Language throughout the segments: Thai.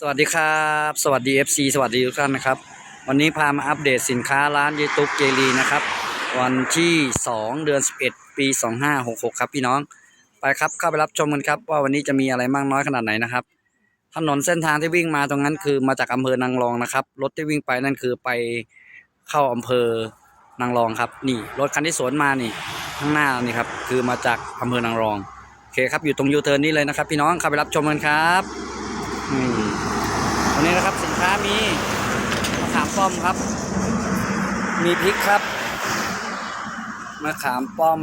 สวัสดีครับ สวัสดี FC สวัสดีทุกท่านนะครับ วันนี้พามาอัปเดตสินค้าร้านเยตุกเจลีนะครับ วันที่ 2 เดือน 11 ปี 2566 ครับพี่น้อง ไปครับเข้าไปรับชมกันครับว่าวันนี้จะมีอะไรมากน้อยขนาดไหนนะครับ ถนนเส้นทางที่วิ่งมาตรงนั้นคือมาจากอำเภอนางรองนะครับ รถที่วิ่งไปนั่นคือไปเข้าอำเภอนางรองครับ นี่รถคันที่สวนมานี่ข้างหน้านี่ครับคือมาจากอำเภอนางรองโอเคครับอยู่ตรงยูเทิร์นนี่เลยนะครับ พี่น้องเข้าไปรับชมกันครับอืม นนี้นะครับสินค้ามีมะขามป้อมครับ มีพริกครับมะขามป้อม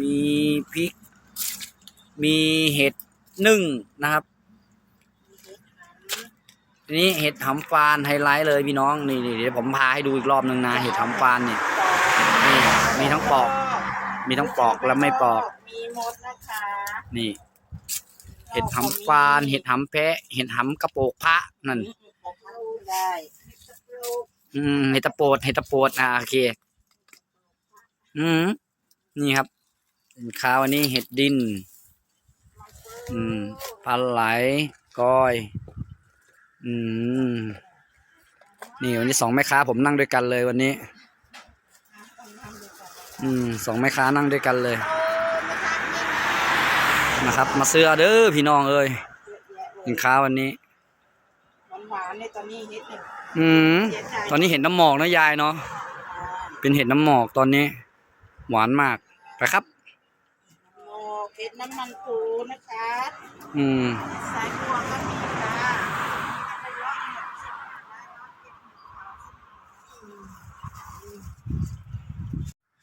มีพริก มีเห็ดนึ่งนะครับทีนี้เห็ดหำฟานไฮไลท์เลยพี่น้องนี่นี่เดี๋ยวผมพาให้ดูอีกรอบหนึ่งนะเห็ดหำฟานเนี่ยนี่มีทั้งปอก มีทั้งปอกและไม่ปอก มีมดนะคะ นี่ เห็ดหำฟานเห็ดหำแพะ เห็ดหำกระโปกพระนั่น ได้อืมเห็ดตะโปดเห็ดตะโปดอ่าโอเค อืมนี่ครับสินค้าวันนี้เห็ดดิน อืมปลาไหลก้อย อืมนี่วันนี้สองแม่ค้าผมนั่งด้วยกันเลยวันนี้ อืมสองแม่ค้านั่งด้วยกันเลย นะครับ มาซื้อเอาเด้อพี่น้องเอ้ยสินค้าวันนี้หวานๆในตอนนี้เฮ็ดเนี่ยอืมตอนนี้เห็นน้ำหมอกนะยายเนาะเป็นเห็ดน้ำหมอกตอนนี้ หวานมากไปครับโอ้เฮ็ดน้ำมันปูนะคะอืมสายบัวก็มีค่ะ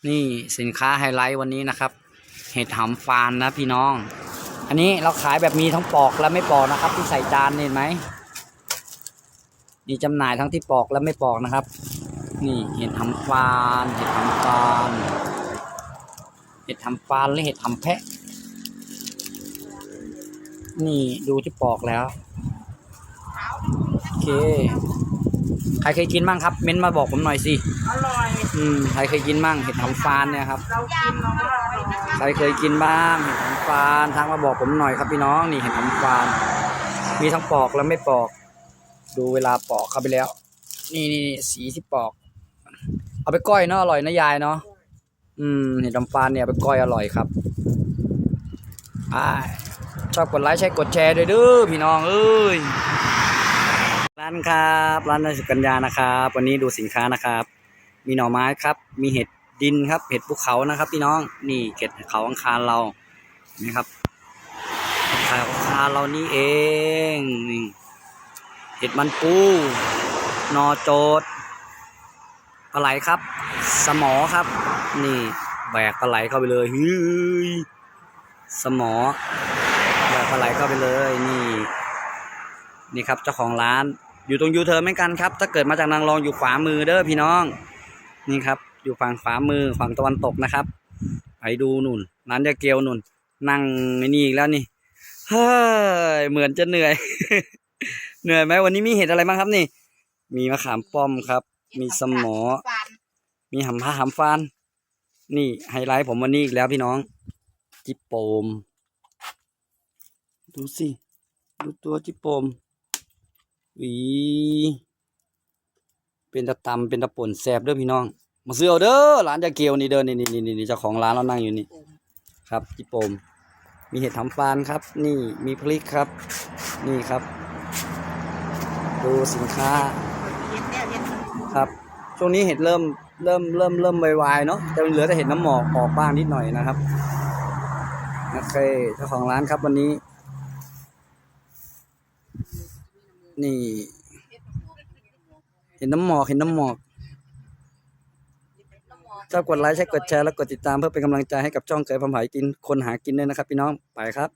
นี่สินค้าไฮไลท์วันนี้นะครับ เห็ดหำฟานนะพี่น้อง อันนี้เราขายแบบมีทั้งปอกและไม่ปอกนะครับ ที่ใส่จานเห็นไหมนี่จำหน่ายทั้งที่ปอกและไม่ปอกนะครับ นี่เห็ดหำฟานเห็ดหำฟานเห็ดหำฟานหรือเห็ดหำแพะ นี่ดูที่ปอกแล้วโอเค ใครเคยกินบ้างครับ เม้นต์มาบอกผมหน่อยสิ อร่อย อืม ใครเคยกินบ้างเห็ดหำฟานเนี่ยครับ เรากินเราก็อร่อยนะคะใครเคยกินบ้างเห็ดหำฟานทางมาบอกผมหน่อยครับพี่น้องนี่เห็ดหำฟาน มีทั้งปอกและไม่ปอก ดูเวลาปอกเข้าไปแล้วนี่นี่นี่สีที่ปอก เอาไปก้อยเนาะอร่อยนะยายเนาะอืมเห็ดหำฟานเนี่ยเอาไปก้อยอร่อยครับอ่าชอบกดไลค์ใช้กดแชร์ด้วยเด้อพี่น้องเอ้ย ร้านครับร้านนายสุกัญญานะครับ วันนี้ดูสินค้านะครับ มีหน่อไม้ครับ มีเห็ดดินครับ เห็ดภูเขานะครับพี่น้องนี่เห็ดเขาอังคารเรานี่ครับเขาอังคารเรานี่เองนี่เห็ดมันปูนอโจดปลาไหลครับ สมอครับ นี่แบกปลาไหลเข้าไปเลยเฮ้ยสมอแบกปลาไหลเข้าไปเลยนี่นี่ครับเจ้าของร้าน อยู่ตรงยูเทิร์นเหมือนกันครับ ถ้าเกิดมาจากนางรองอยู่ขวามือเด้อพี่น้อง นี่ครับ อยู่ฝั่งขวามือฝั่งตะวันตกนะครับ ไปดูนุ่นร้นยาเกียวนุ่น นั่งไอ้นี่อีกแล้วนี่ เฮ้ย เหมือนจะเหนื่อย เหนื่อยไหมวันนี้มีเห็ดอะไรบ้างครับนี่ มีมะขามป้อมครับ มีสมอ มีหำผ้าหำฟาน นี่ไฮไลท์ผมวันนี้อีกแล้วพี่น้อง จิปโปม ดูสิ ดูตัวจิปโปม วีเป็นตะตำเป็นตะป่นแสบเด้อพี่น้อง มาซื้อเอาเด้อร้านยาเกียวนี่เด้อนี่นี่นี่นี่เจ้าของร้านเรานั่งอยู่นี่ ครับจิปโปมมีเห็ดทำฟานครับ นี่มีพริกครับ นี่ครับ ดูสินค้าครับช่วงนี้เห็ดเริ่มเริ่มเริ่มเริ่มวายๆเนาะแต่เหลือแต่เห็ดน้ำหมอกออกบ้างนิดหน่อยนะครับโอเคเจ้าของร้านครับวันนี้ นี่ เห็นน้ำหมอกเห็นน้ำหมอกถ้ากดไลค์ใช้กดแชร์และกดติดตามเพื่อเป็นกำลังใจให้กับช่องเคยพมหายกินคนหากินด้วยนะครับ พี่น้องไปครับ